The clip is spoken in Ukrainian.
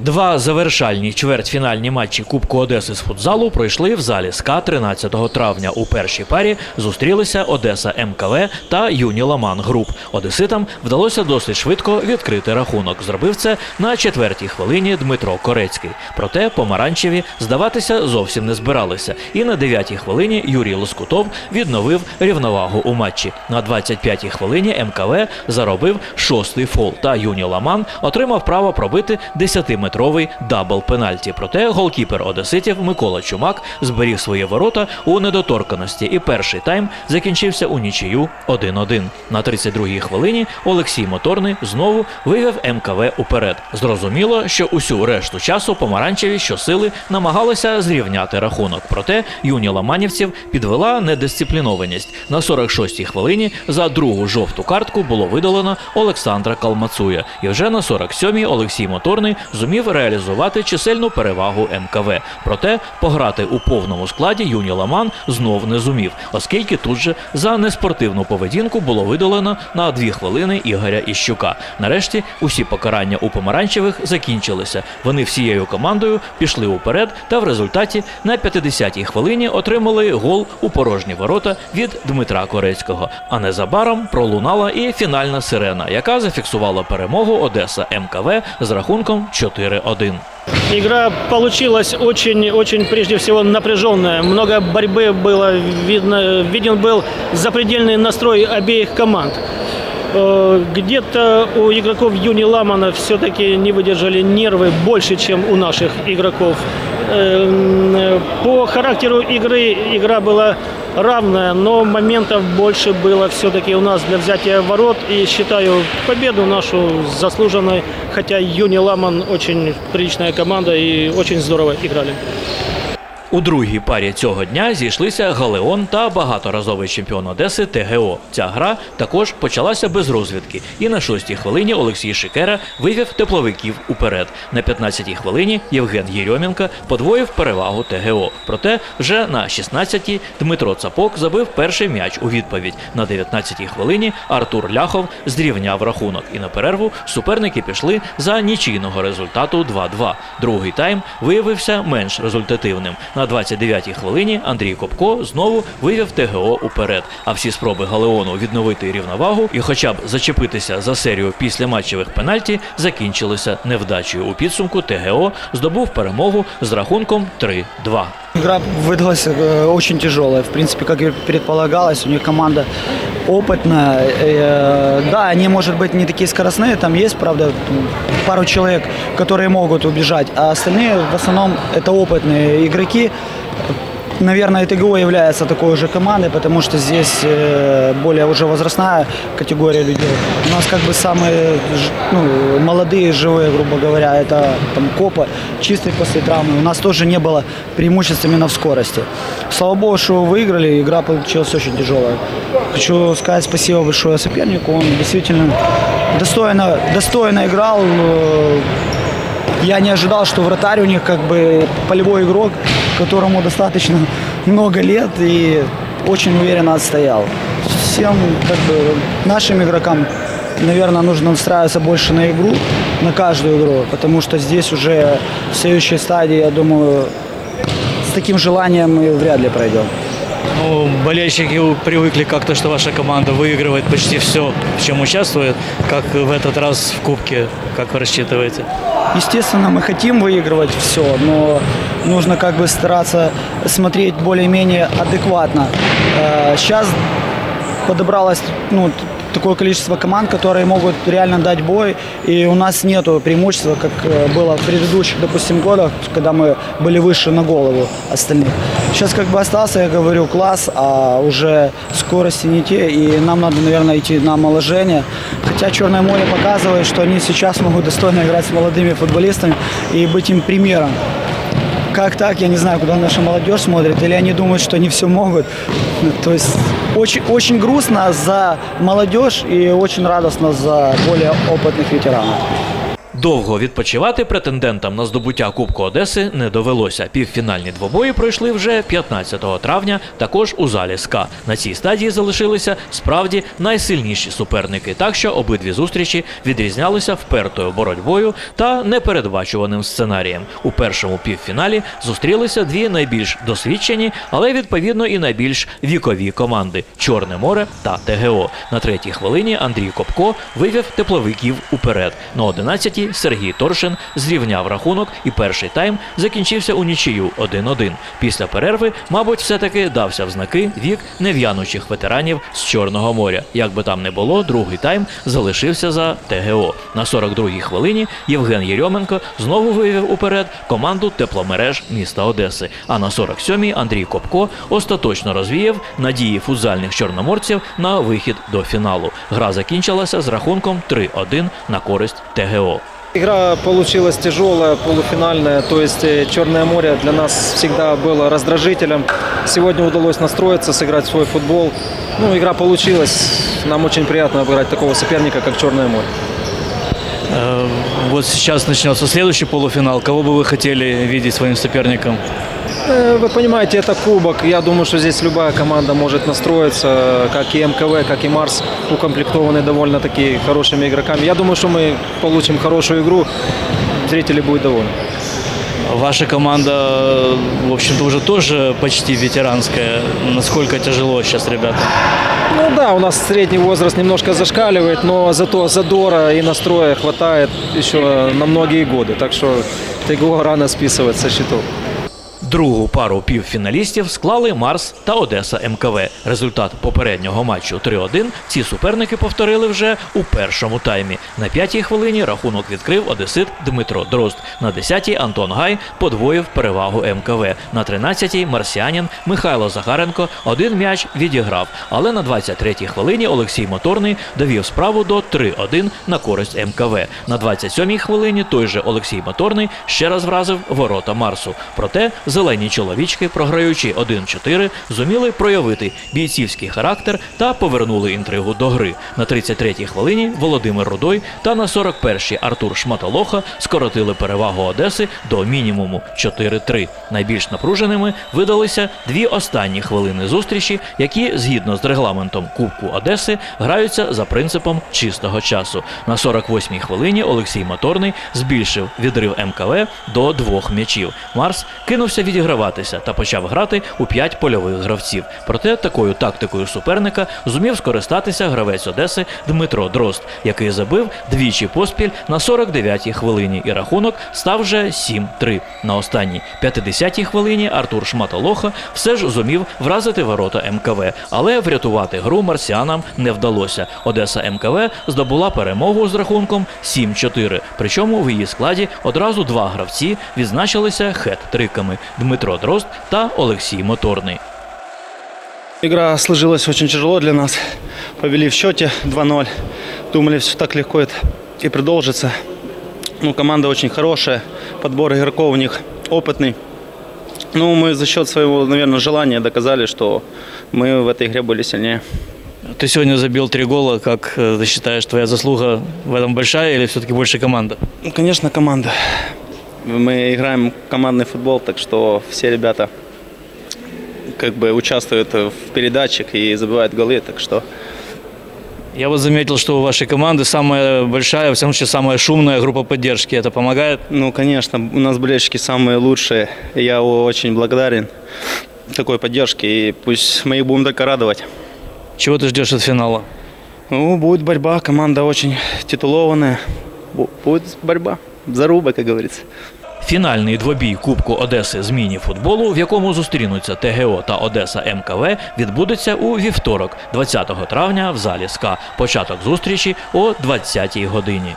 Два завершальні чвертьфінальні матчі Кубку Одеси з футзалу пройшли в залі СКА 13 травня. У першій парі зустрілися Одеса МКВ та Юні Ламан Груп. Одеситам вдалося досить швидко відкрити рахунок. Зробив це на четвертій хвилині Дмитро Корецький. Проте помаранчеві здаватися зовсім не збиралися. І на дев'ятій хвилині Юрій Лоскутов відновив рівновагу у матчі. На 25-й хвилині МКВ заробив шостий фол. Та Юні Ламан отримав право пробити 10-метровий дабл пенальті. Проте голкіпер одеситів Микола Чумак зберіг свої ворота у недоторканості. І перший тайм закінчився у нічию 1-1. На 32-й хвилині Олексій Моторний знову вивів МКВ уперед. Зрозуміло, що усю решту часу помаранчеві щосили намагалися зрівняти рахунок. Проте юні ламанівців підвела недисциплінованість. На 46-й хвилині за другу жовту картку було видалено Олександра Калмацуя. І вже на 47-й Олексій Моторний зумів реалізувати чисельну перевагу МКВ. Проте пограти у повному складі юні Ламан знов не зумів, оскільки тут же за неспортивну поведінку було видалено на дві хвилини Ігоря Іщука. Нарешті усі покарання у помаранчевих закінчилися. Вони всією командою пішли уперед та в результаті на 50-й хвилині отримали гол у порожні ворота від Дмитра Корецького. А незабаром пролунала і фінальна сирена, яка зафіксувала перемогу Одеса МКВ з рахунком 4-1. Игра получилась очень, очень прежде всего напряженная. Много борьбы было, видно, виден был запредельный настрой обеих команд. Э, Где-то у игроков Юни Ламана все-таки не выдержали нервы больше, чем у наших игроков. Эм, По характеру игры игра была равная, но моментов больше было все-таки у нас для взятия ворот. И считаю победу нашу заслуженной, хотя Юни Ламан очень приличная команда и очень здорово играли. У другій парі цього дня зійшлися Галеон та багаторазовий чемпіон Одеси ТГО. Ця гра також почалася без розвідки. І на шостій хвилині Олексій Шикера вивів тепловиків уперед. На 15-й хвилині Євген Єрьомінка подвоїв перевагу ТГО. Проте вже на 16-й Дмитро Цапок забив перший м'яч у відповідь. На 19-й хвилині Артур Ляхов зрівняв рахунок. І на перерву суперники пішли за нічийного результату 2-2. Другий тайм виявився менш результативним. На 29-й хвилині Андрій Копко знову вивів ТГО уперед. А всі спроби Галеону відновити рівновагу і хоча б зачепитися за серію після матчевих пенальті закінчилися невдачею. У підсумку ТГО здобув перемогу з рахунком 3-2. Игра выдалась э, очень тяжелая. В принципе, как и предполагалось, у них команда опытная. Э, да, они, может быть, не такие скоростные. Там есть, правда, м, пару человек, которые могут убежать. А остальные, в основном, это опытные игроки. Наверное, ТГО является такой же командой, потому что здесь э, более уже возрастная категория людей. У нас как бы самые ну, молодые, живые, грубо говоря, это там копы, чистые после травмы. У нас тоже не было преимуществ именно в скорости. Слава богу, что выиграли, игра получилась очень тяжелая. Хочу сказать спасибо большое сопернику, он действительно достойно, достойно играл. Я не ожидал, что вратарь у них как бы полевой игрок, которому достаточно много лет и очень уверенно отстоял. Всем как бы нашим игрокам, наверное, нужно настраиваться больше на игру, на каждую игру, потому что здесь уже в следующей стадии, я думаю, с таким желанием мы вряд ли пройдем. Ну, болельщики привыкли как-то, что ваша команда выигрывает почти все, в чем участвует. Как в этот раз в Кубке, как вы рассчитываете? Естественно, мы хотим выигрывать все, но нужно как бы стараться смотреть более-менее адекватно. Э, Сейчас подобралось ну, т- такое количество команд, которые могут реально дать бой, и у нас нету преимущества, как э, было в предыдущих, допустим, годах, когда мы были выше на голову остальных. Сейчас как бы остался, я говорю, класс, а уже скорости не те, и нам надо, наверное, идти на омоложение. Хотя Черное море показывает, что они сейчас могут достойно играть с молодыми футболистами и быть им примером. Как так, я не знаю, куда наша молодежь смотрит, или они думают, что они все могут. То есть очень, очень грустно за молодежь и очень радостно за более опытных ветеранов. Довго відпочивати претендентам на здобуття Кубку Одеси не довелося. Півфінальні двобої пройшли вже 15 травня, також у залі СКА. На цій стадії залишилися справді найсильніші суперники, так що обидві зустрічі відрізнялися впертою боротьбою та непередбачуваним сценарієм. У першому півфіналі зустрілися дві найбільш досвідчені, але відповідно і найбільш вікові команди Чорне море та ТГО. На третій хвилині Андрій Копко вивів тепловиків уперед. На 11-й Сергій Торшин зрівняв рахунок, і перший тайм закінчився у нічию 1-1. Після перерви, мабуть, все-таки дався в знаки вік нев'янучих ветеранів з Чорного моря. Як би там не було, другий тайм залишився за ТГО. На 42-й хвилині Євген Єрьоменко знову вивів уперед команду тепломереж міста Одеси. А на 47-й Андрій Копко остаточно розвіяв надії футзальних чорноморців на вихід до фіналу. Гра закінчилася з рахунком 3-1 на користь ТГО. Игра получилась тяжелая, полуфинальная, то есть э, Черное море для нас всегда было раздражителем. Сегодня удалось настроиться, сыграть свой футбол. Ну, игра получилась. Нам очень приятно обыграть такого соперника, как Черное море. Э, Вот сейчас начнется следующий полуфинал. Кого бы вы хотели видеть своим соперником? Э, Вы понимаете, это кубок. Я думаю, что здесь любая команда может настроиться, как и МКВ, как и Марс, укомплектованы довольно-таки хорошими игроками. Я думаю, что мы получим хорошую игру, зрители будут довольны. Ваша команда, в общем-то, уже тоже почти ветеранская. Насколько тяжело сейчас, ребята? Ну да, у нас средний возраст немножко зашкаливает, но зато задора и настроя хватает еще на многие годы. Так что ТГО рано списывать со счетов. Другу пару півфіналістів склали Марс та Одеса МКВ. Результат попереднього матчу 3-1 ці суперники повторили вже у першому таймі. На п'ятій хвилині рахунок відкрив одесит Дмитро Дрозд. На десятій Антон Гай подвоїв перевагу МКВ. На 13-й марсіанін Михайло Захаренко один м'яч відіграв. Але на 23-й хвилині Олексій Моторний довів справу до 3-1 на користь МКВ. На 27-й хвилині той же Олексій Моторний ще раз вразив ворота Марсу. Проте зелені чоловічки, програючи 1-4, зуміли проявити бійцівський характер та повернули інтригу до гри. На 33-й хвилині Володимир Рудой та на 41-й Артур Шматолоха скоротили перевагу Одеси до мінімуму 4-3. Найбільш напруженими видалися дві останні хвилини зустрічі, які згідно з регламентом Кубку Одеси граються за принципом чистого часу. На 48-й хвилині Олексій Моторний збільшив відрив МКВ до двох м'ячів. Марс кинувся відіграватися та почав грати у п'ять польових гравців. Проте такою тактикою суперника зумів скористатися гравець Одеси Дмитро Дрозд, який забив двічі поспіль на 49-й хвилині, і рахунок став вже 7-3. На останній 50-й хвилині Артур Шматолоха все ж зумів вразити ворота МКВ, але врятувати гру марсіанам не вдалося. Одеса МКВ здобула перемогу з рахунком 7-4. Причому в її складі одразу два гравці відзначилися хет-триками Дмитро Дрозд та Олексій Моторний. Игра сложилась очень тяжело для нас. Повели в счете 2-0. Думали, все так легко это и продолжится. Ну, команда очень хорошая. Подбор игроков у них опытный. Ну, мы за счет своего, наверное, желания доказали, что мы в этой игре были сильнее. Ты сегодня забил три гола. Как э, ты считаешь, твоя заслуга в этом большая или все-таки больше команда? Ну, конечно, команда. Мы играем командный футбол, так что все ребята как бы участвуют в передачах и забивают голы, так что Я вот заметил, что у вашей команды самая большая, во всяком случае, самая шумная группа поддержки. Это помогает? Ну, конечно, у нас болельщики самые лучшие. Я очень благодарен такой поддержке. И пусть мы их будем только радовать. Чего ты ждешь от финала? Ну, будет борьба, команда очень титулованная. Бу- Будет борьба, заруба, как говорится. Фінальний двобій Кубку Одеси з міні-футболу, в якому зустрінуться ТГО та Одеса МКВ, відбудеться у вівторок, 20 травня в залі СКА. Початок зустрічі о 20-й годині.